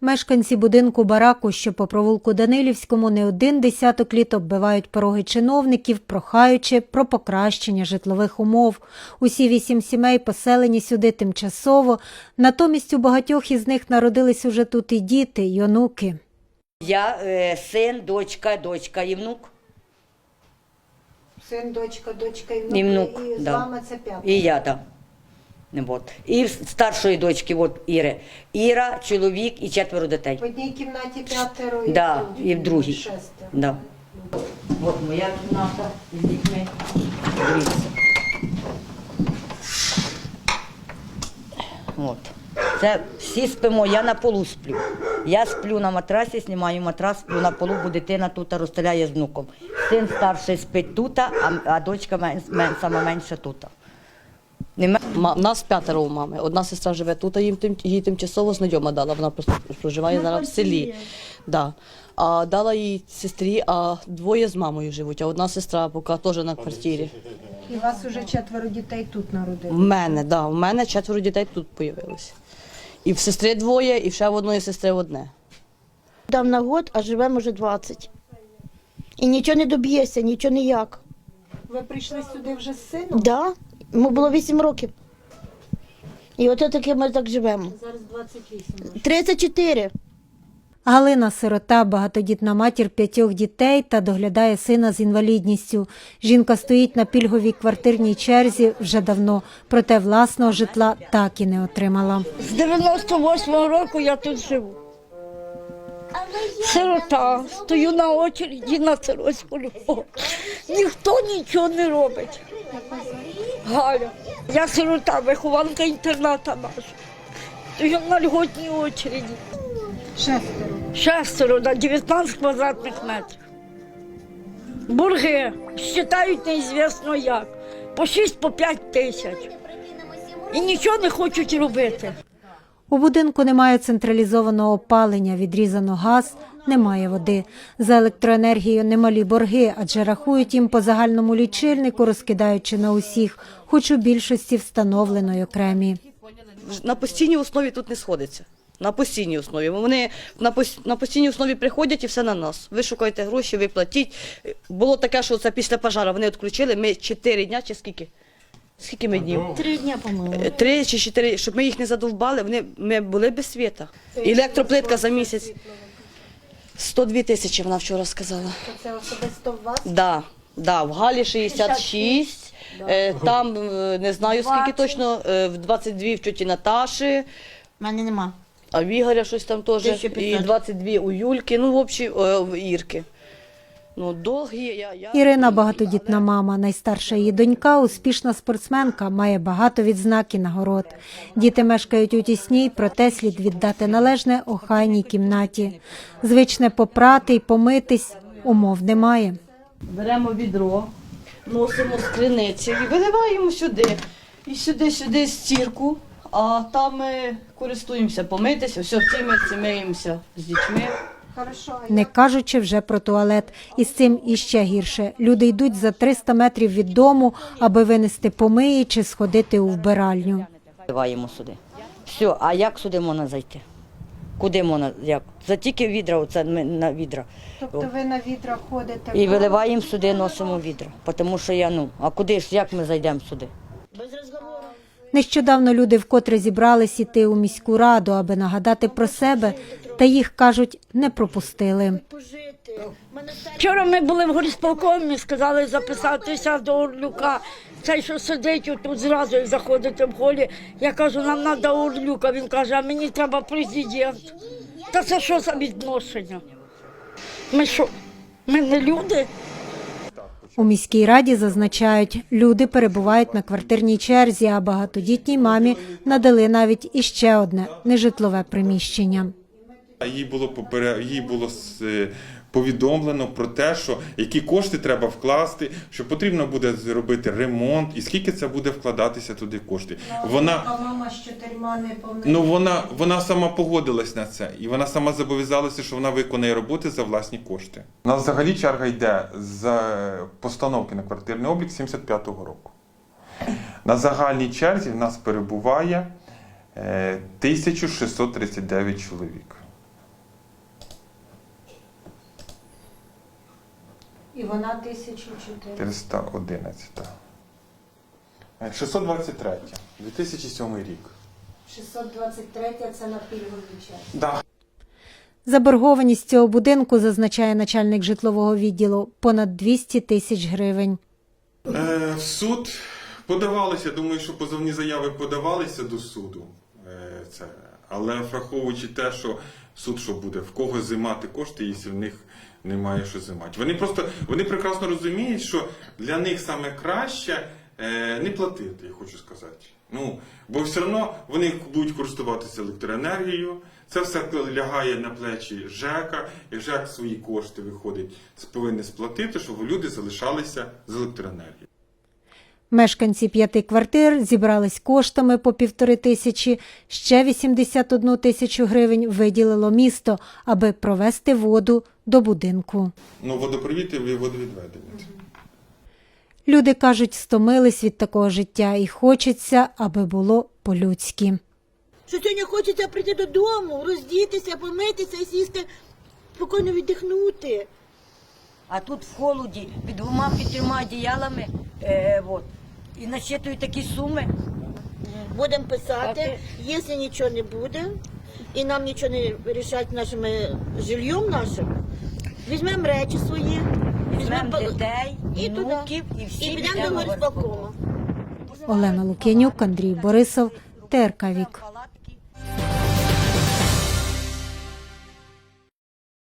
Мешканці будинку бараку, що по провулку Данилівському не один десяток літ оббивають пороги чиновників, прохаючи про покращення житлових умов. Усі вісім сімей поселені сюди тимчасово, натомість у багатьох із них народились уже тут і діти, й онуки. Я е, син, дочка, дочка і внук. Син, дочка, дочка і І внук, і з да. вами це п'ятеро. І я там. Вот. І старшої дочки, от Іри. Іра, чоловік і четверо дітей. В одній кімнаті п'ятеро і Да, в другій і в другій. шестеро. Да. От моя кімната з дітьми. Дивіться. От. Це всі спимо, я на полу сплю. Я сплю на матрасі, знімаю матрас, сплю на полу, бо дитина тут розстріляє з внуком. Син старший спить тут, а, а дочка мен, мен, сама менша тут. Ма- Нас п'ятеро у мами. Одна сестра живе тут, а їм тим їй тимчасово знайома дала. Вона просто проживає зараз в селі. Да. А дала їй сестрі, а двоє з мамою живуть, а одна сестра поки теж на квартирі. І у вас уже четверо дітей тут В народили. мене, да, в мене четверо дітей тут появилось. І в сестри двоє, і ще в одної сестри одне. Дав на год, а живемо вже 20. І нічого не доб'єшся, нічого ніяк. Ви прийшли сюди вже з сином? Да? Йому було 8 років. І от таки ми так живемо. Зараз 28. 34. Галина сирота, багатодітна матір п'ятьох дітей та доглядає сина з інвалідністю. Жінка стоїть на пільговій квартирній черзі вже давно, проте власного житла так і не отримала. З 98-го року я тут живу. Сирота, стою на очереді на сиротську любов. Ніхто нічого не робить. Галя, я сирота, вихованка інтерната наша. Я на льготній очереді. Шестеро. Шестеро на 19 квадратних метрів. Бурги считають неізвісно як. По 6 по п'ять тисяч. І нічого не хочуть робити. У будинку немає централізованого опалення, відрізано газ, немає води. За електроенергію немалі борги, адже рахують їм по загальному лічильнику, розкидаючи на усіх, хоч у більшості встановлено й окремі. На постійній основі тут не сходиться. На постійній основі. Вони на, на постійній основі приходять і все на нас. Ви шукаєте гроші, ви платіть. Було таке, що це після пожару вони відключили. Ми чотири дня чи скільки? Скільки ми днів? Три дня, по-моєму. Е, Три чи чотири, щоб ми їх не задовбали, вони ми були без світа. Електроплитка за місяць. 102 тисячі вона вчора сказала. Це особисто в вас? Да, да, в Галі 66, е, там е, не знаю скільки точно, е, в 22 в тьоті Наташі, У мене нема. а в Ігоря щось там теж, 1500. і 22 у Юльки, ну в общі, е, в Ірки. Ну, довгі, я, я... Ірина багатодітна мама, найстарша її донька, успішна спортсменка, має багато відзнак і нагород. Діти мешкають у тісній, проте слід віддати належне охайній кімнаті. Звичне попрати й помитись умов немає. Беремо відро, носимо з криниці і виливаємо сюди. І сюди, сюди стірку, а там ми користуємося помитися, все, цим ми миємося з дітьми. Не кажучи вже про туалет. І з цим іще гірше. Люди йдуть за 300 метрів від дому, аби винести помиї чи сходити у вбиральню. Вливаємо сюди. Все, а як сюди можна зайти? Куди можна? Як? За тільки відра, оце ми на відра. Тобто ви на відра ходите І виливаємо сюди, носимо відра. Тому що я, ну, а куди ж, як ми зайдемо сюди? Нещодавно люди вкотре зібрались іти у міську раду, аби нагадати про себе, та їх кажуть, не пропустили. Вчора ми були в горісполкомі, сказали записатися до Орлюка. Цей, що сидить тут зразу, як заходите в холі. Я кажу, нам треба Орлюка. Він каже, а мені треба президент. Та це що за відношення? Ми що? Ми не люди? У міській раді зазначають, люди перебувають на квартирній черзі, а багатодітній мамі надали навіть іще одне нежитлове приміщення. Їй було попере... їй було е, повідомлено про те, що які кошти треба вкласти, що потрібно буде зробити ремонт, і скільки це буде вкладатися туди кошти. Вона мама з чотирма не ну вона вона сама погодилась на це, і вона сама зобов'язалася, що вона виконає роботи за власні кошти. У нас взагалі черга йде з постановки на квартирний облік 75-го року. На загальній черзі в нас перебуває е, 1639 чоловік. І вона 1004. 411. Е, 623. 2007 рік. 623 це на пільговий час. Да. Заборгованість цього будинку, зазначає начальник житлового відділу, понад 200 тисяч гривень. Е, в суд подавалися, думаю, що позовні заяви подавалися до суду. Е, це. Але враховуючи те, що суд що буде, в кого зимати кошти, якщо в них немає що зимати. Вони просто вони прекрасно розуміють, що для них саме краще е, не платити, я хочу сказати. Ну, бо все одно вони будуть користуватися електроенергією. Це все лягає на плечі ЖЕКа, і ЖЕК свої кошти виходить, повинен сплатити, щоб люди залишалися з електроенергією. Мешканці п'яти квартир зібрались коштами по півтори тисячі, ще 81 тисячу гривень виділило місто, аби провести воду до будинку. Ну, водопровід і водовідведення. Люди кажуть, стомились від такого життя і хочеться, аби було по-людськи. Що сьогодні хочеться прийти додому, роздітися, помитися сісти, спокійно віддихнути. А тут в холоді під двома під трьома одіялами, е, от, і насчитують такі суми. Будемо писати, якщо нічого не буде, і нам нічого не вирішать нашим е, жильйом нашим, візьмемо речі свої, Візьмемо дітей, і внуків, і всі і підемо до в. Олена Лук'янюк, Андрій Борисов, ТРК Вік.